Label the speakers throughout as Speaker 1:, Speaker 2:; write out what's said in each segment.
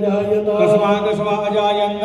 Speaker 1: तस्मात् स्वाजायन्न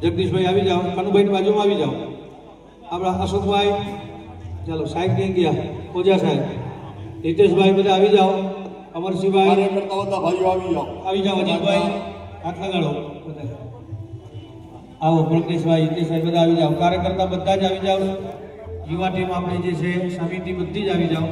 Speaker 1: જગદીશભાઈ આવી જાઓ કનુભાઈની બાજુમાં આવી જાઓ આપણા અશોકભાઈ ચાલો સાહેબ ક્યાં ગયા ઓજા સાહેબ હિતેશભાઈ બધા આવી જાઓ અમરસિંહભાઈ આવી જાઓ અજીતભાઈ હાથ લગાડો બધા આવો પ્રજ્ઞેશભાઈ હિતેશભાઈ બધા આવી જાઓ કાર્યકર્તા બધા જ આવી જાઓ યુવા ટીમ આપણી જે છે સમિતિ બધી જ આવી જાઓ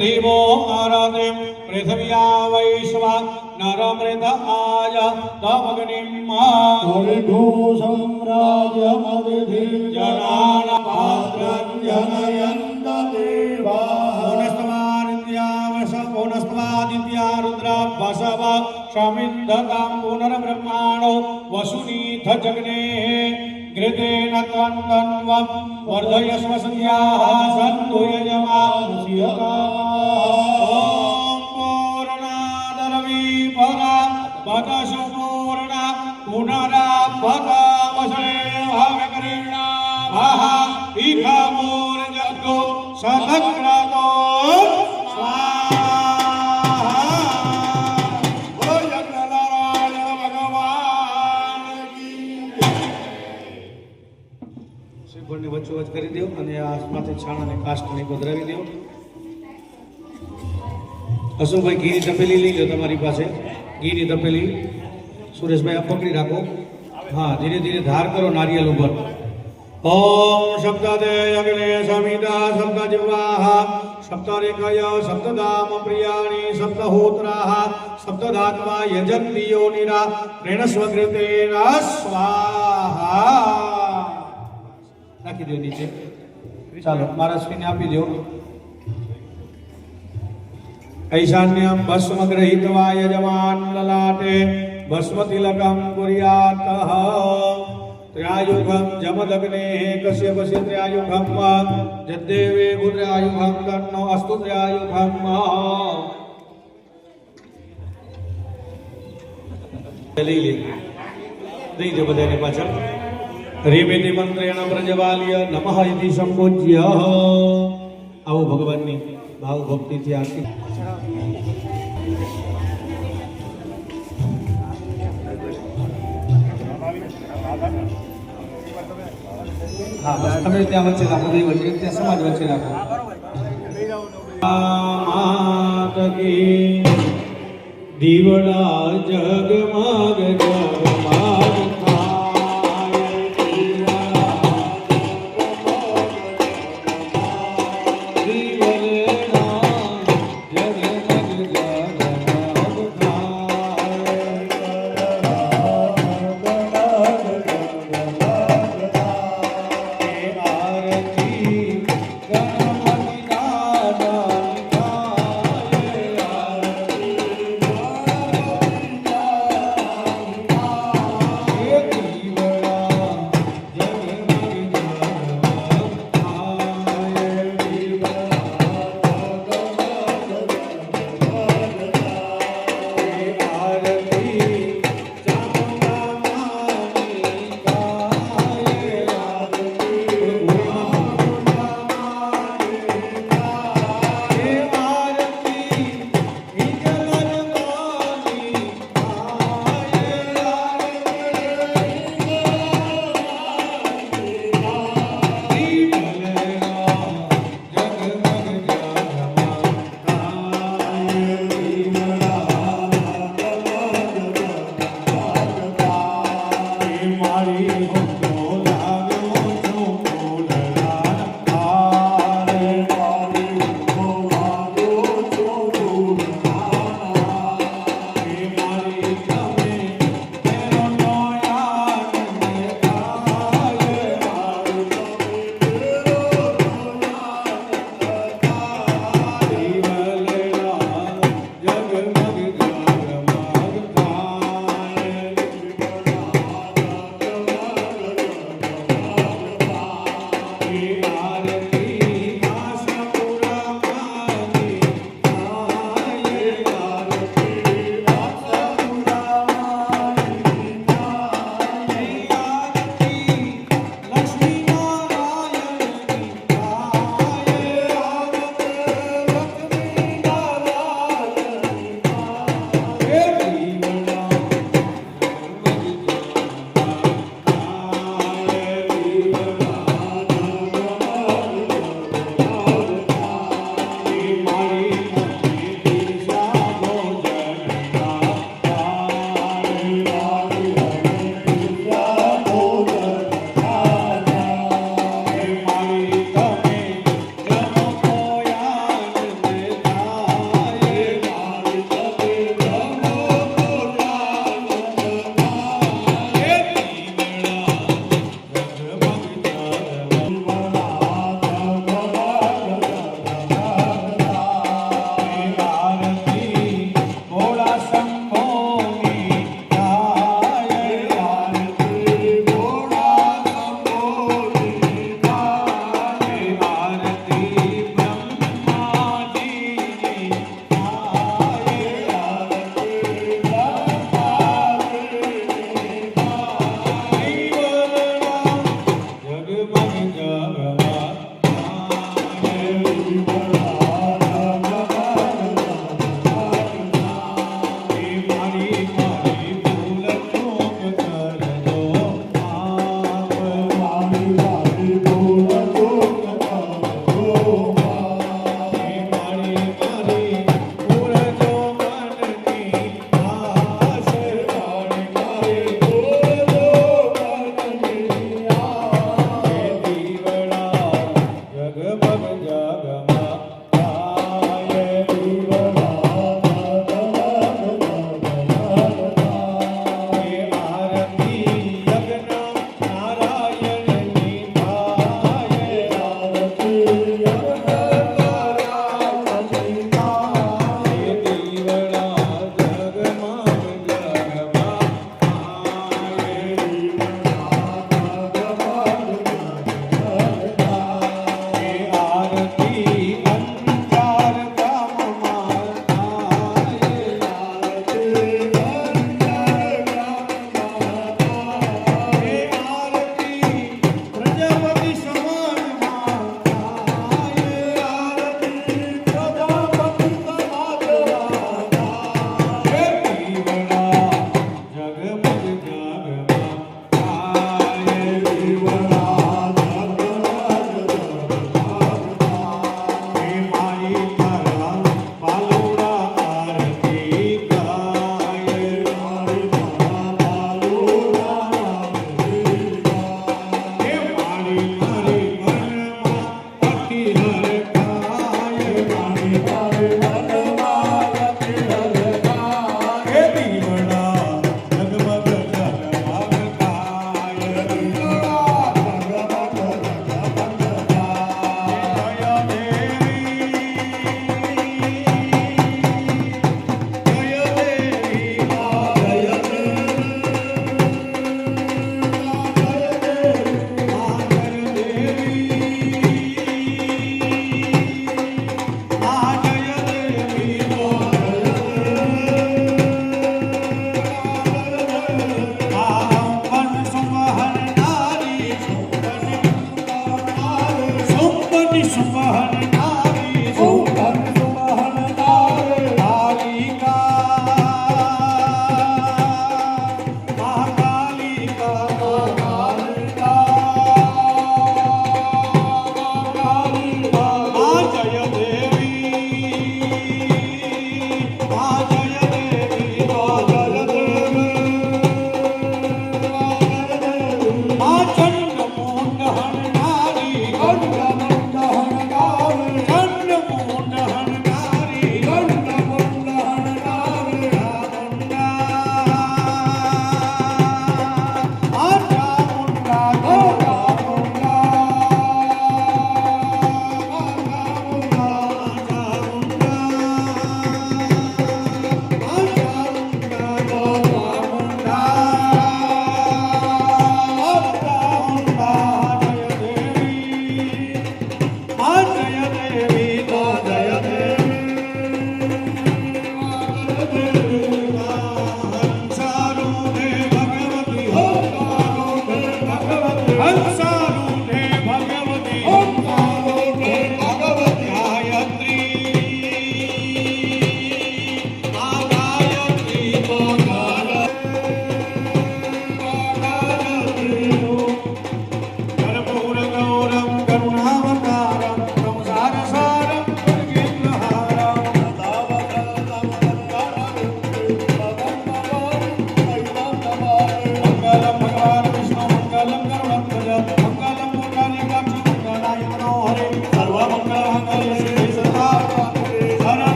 Speaker 1: देवो आराधे पृथिव्या वैश्वा नरमृत आय तमग्निम् हरिघोषम्राजमदिधि जनानपात्रम् जनयन्त देवानस्त्वादित्यावश पुनस्त्वादित्या रुद्रा वसव शमिन्दताम् पुनर्ब्रह्माणो वसुनीथ जग्नेः। घृतेन त्वन्तन्वं वर्धयस्व संज्ञाः सन्तु यजमानस्यका વચ્ચોવચ કરી દો અને આસમાંથી છાણ અને કાષ્ટને પધરાવી દો. અશોકભાઈ ઘીની તપેલી લઈ લો તમારી પાસે. ઘીની તપેલી. સુરેશભાઈ, આ પકડી રાખો. હા, ધીરે ધીરે ધાર કરો નારિયેલ ઉપર. ઓમ સપ્તદે અગ્ને સમિતા સપ્ત જીવાહ. સપ્તરેકય સપ્તદામ પ્રિયાણી સપ્તહોત્રાહ સપ્તધાત્વા યજંતિયો નિરા. પ્રેણસ્વકૃતેના સ્વાહા. નાખી દો નીચે ચાલો મારા શ્રીને આપી દો ઐશાન્યમ ભસ્મ ગ્રહિત્વા યજમાન લલાટે ભસ્મ તિલકમ કુર્યાત ત્ર્યાયુગમ જમદગ્ને કશ્યપસ્ય ત્ર્યાયુગમ જદ્દેવે ગુત્ર્યાયુગમ તન્નો અસ્તુ ત્ર્યાયુગમ લઈ લે દઈ દો બધાને પાછળ રેમેતિ મંત્રેણ પ્રજવાલ્ય નમઃ ઇતિ સંપૂજ્ય આવો ભગવાનની ભાવ ભક્તિથી આરતી હા બસ તમે ત્યાં વચ્ચે રાખો બે વચ્ચે ત્યાં સમાજ વચ્ચે રાખો માત કી દીવડા જગમગ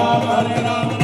Speaker 1: રામ હરે રામ.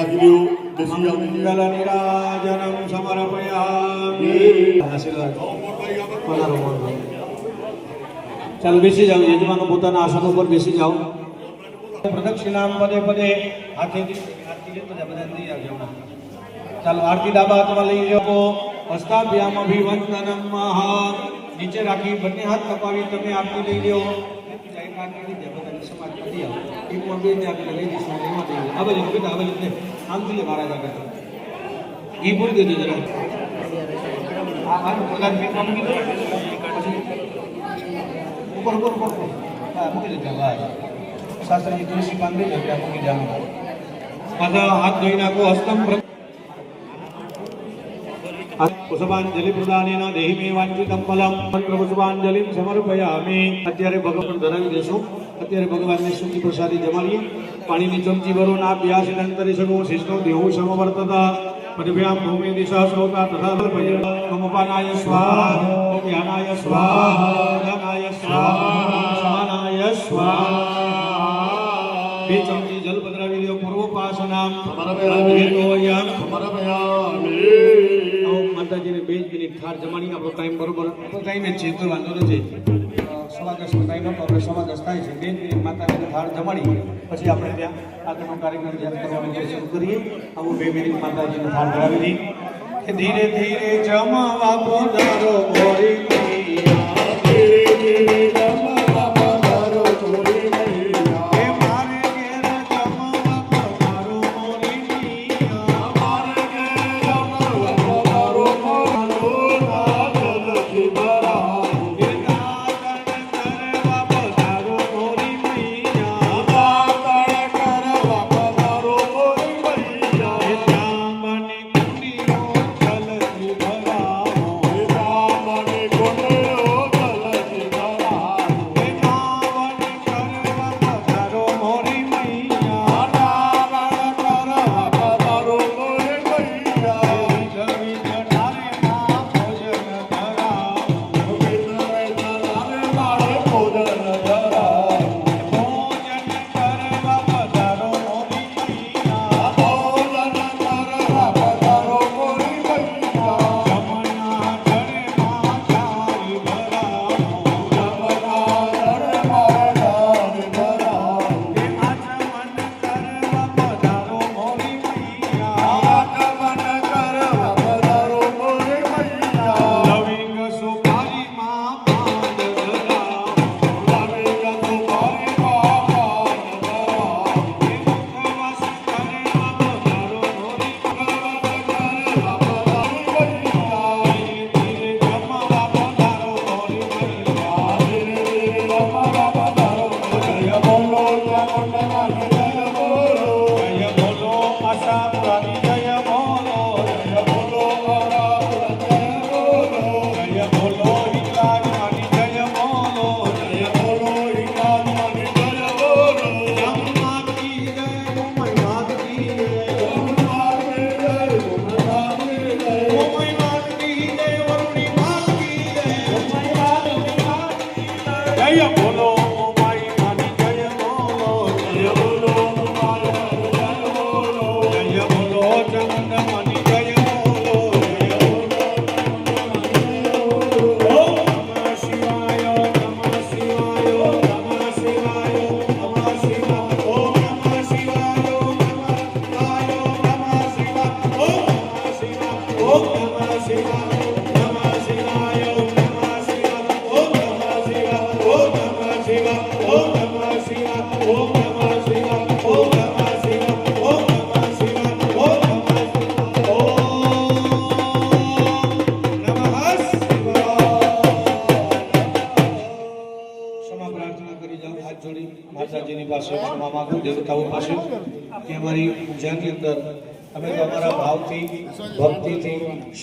Speaker 2: નીચે નાખી દો દેશી આવડી
Speaker 1: મંગલ નિરાજનમ સમર્પયામિ આશીર્વાદ પધારો, પધારો. ચાલો બેસી જાઓ યજમાનો પોતાના આસન ઉપર બેસી જાઓ પ્રદક્ષિણામ પદે પદે હાથેથી આરતી લેતો જા, બધા લઈ આવજો હમણાં. ચાલો આરતી ડાબા હાથમાં લઈ લો હસ્તાભ્યામ અભિવંદનમ મહા નીચે રાખી બંને હાથ કપાવી તમે આરતી લઈ લ્યો એક આરતી લઈ જાય, બધાને સમાજ કરી આવો. એક મોં બે ને આપણે લઈ લઈશું, એમાં લઈ લો. આ બાજુ, બેટા, આ બાજુ લે, મહારાજ આગળ. ઈ બોલી દેજો જરા. આ આ પગાર મેં કામ કીધું? ઉપર ઉપર ઉપર. હા મૂકી દેજો. બસ શાસ્ત્રીજી તુલસી પાન દો મૂકી દેવાનું પાછા હાથ ધોઈ નાખો હસ્તમ પુષ્પાંજલિ પ્રદાનેન દેહી મે વાંચિતમ ફલમ. પુષ્પાંજલિ સમર્પયામિ. અત્યારે ભગવાન ધરાવી દેશું. અત્યારે ભગવાનને સૂકી પ્રસાદી જમાડીએ. પાણીની ચમચી ભરો ના પ્યાસી અંતરી શકો. શિષ્ટો દેવો સમવર્તતા પરિભ્યામ ભૂમિ દિશા શ્રોતા તથા મમપાનાય સ્વાહા. ઓમ યાનાય સ્વાહા. ધનાય સ્વાહા. સ્વાનાય સ્વાહા. બે ચમચી જલ પધરાવી દો પૂર્વોપાસનામ અદ્વૈતોયમ આવો માતાજીને બે મિનિટ થાર જમાડી આપણો ટાઈમ બરોબર? આપણો ટાઈમ છે તો વાંધો નથી. સવા તો આપણે સવા થાય છે. બે મિનિટ માતાજીને થાળ જમાડી પછી આપણે ત્યાં આગળનો કાર્યક્રમ ધ્યાન કરવાનું શરૂ કરીએ. આવું બે મિનિટ માતાજીને થાળ ધરાવી દઈએ. ધીરે ધીરે જમવા પોધારો ધીરે મૈયા.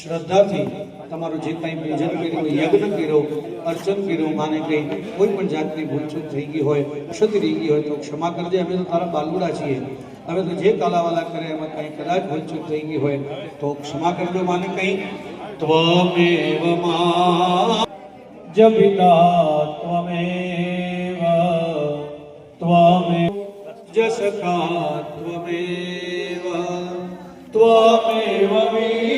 Speaker 1: શ્રદ્ધાથી તમારું જે કાંઈ પૂજન કર્યું, યજ્ઞ કર્યો, અર્ચન કર્યું, માને કંઈ કોઈ પણ જાતની ભૂલચૂક થઈ ગઈ હોય, ક્ષતિ થઈ ગઈ હોય તો ક્ષમા કરજે. અમે તો તારા બાલુડા છીએ. હવે તો જે કાલાવાલા કરે, એમાં કંઈ કદાચ ભૂલચૂક થઈ ગઈ હોય તો ક્ષમા કરજો, માને કંઈ. ત્વમેવ જપિતા ત્વમેવ ત્વમેવ જસકા ત્વમેવ ત્વમેવ વિદ્યા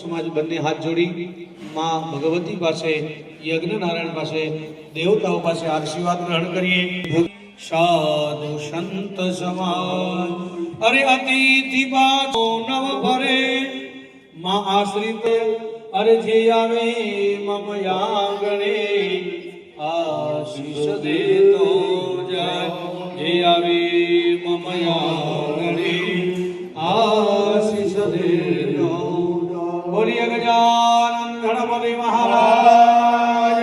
Speaker 1: સમાજ બંને હાથ જોડી માં ભગવતી પાસે યજ્ઞ નારાયણ પાસે, દેવતાઓ પાસે આશીર્વાદ ગ્રહણ કરીએ. સાધુ સંત સમાજ, અરે અતિથિ બાજો નવ ભરે. માં આશ્રિત, અરે જે આવે મમ યાગણે, આશીષ દેતો જાય. જે આવે મમ યાગણે, આશીષ દેતો બોલીએ ગજાનંદ ગણપતિ મહારાજ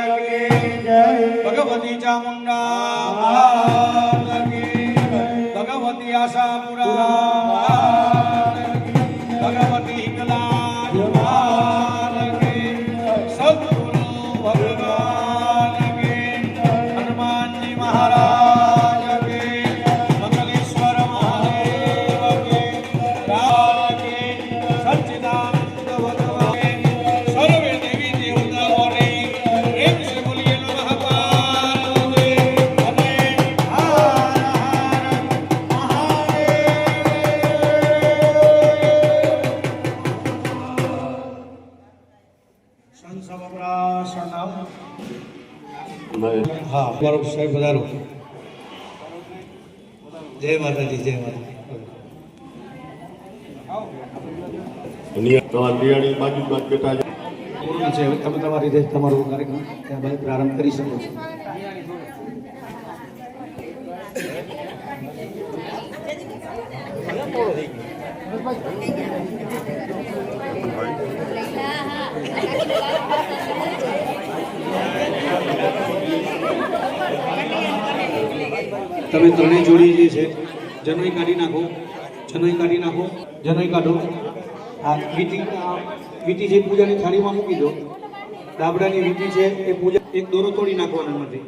Speaker 1: ભગવતી ચામુંડા
Speaker 2: બાજુ બાજુ બેઠા છે?
Speaker 1: તમે તમારી રીતે તમારો કાર્યક્રમ ત્યાં ભાઈ પ્રારંભ કરી શકો છો. તમે ત્રણેય જોડી જે છે, જનોઈ કાઢી નાખો, જનોઈ કાઢી નાખો, જનોઈ કાઢો. આ આ વીટી જે પૂજાની થાળીમાં મૂકી દો. દાબડાની વીટી છે એ પૂજા એક દોરો તોડી નાખવાનો નથી.